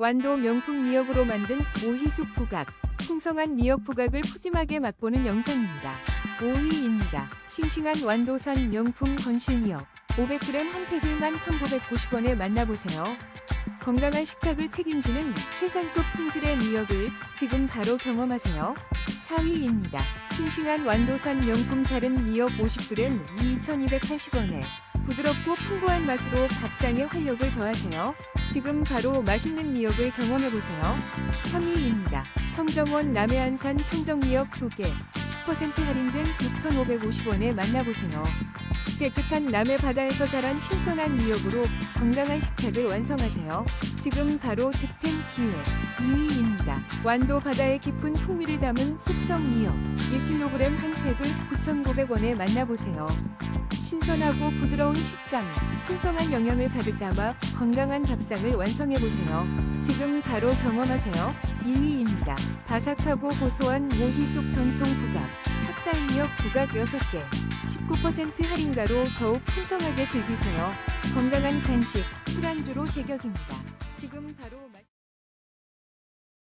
완도 명품 미역으로 만든 오희숙 부각. 풍성한 미역 부각을 푸짐하게 맛보는 영상입니다. 오희입니다. 싱싱한 완도산 명품 건실미역. 500g 한 팩을 11,990원에 만나보세요. 건강한 식탁을 책임지는 최상급 품질의 미역을 지금 바로 경험하세요. 4위입니다. 싱싱한 완도산 명품 자른 미역 50g 2,280원에 부드럽고 풍부한 맛으로 밥상에 활력을 더하세요. 지금 바로 맛있는 미역을 경험해보세요. 3위입니다. 청정원 남해안산 청정미역 2개 10% 할인된 6,550원에 만나보세요. 깨끗한 남해 바다에서 자란 신선한 미역으로 건강한 식탁을 완성하세요. 지금 바로 득템 기회 2위입니다. 완도 바다의 깊은 풍미를 담은 숙성 미역 1kg 한 팩을 9,900원에 만나보세요. 신선하고 부드러운 식감, 풍성한 영양을 가득 담아 건강한 밥상을 완성해보세요. 지금 바로 경험하세요. 2위입니다. 바삭하고 고소한 모희숙 전통 부각, 찹쌀미역 부각 6개, 19% 할인가로 더욱 풍성하게 즐기세요. 건강한 간식, 술안주로 제격입니다. 지금 바로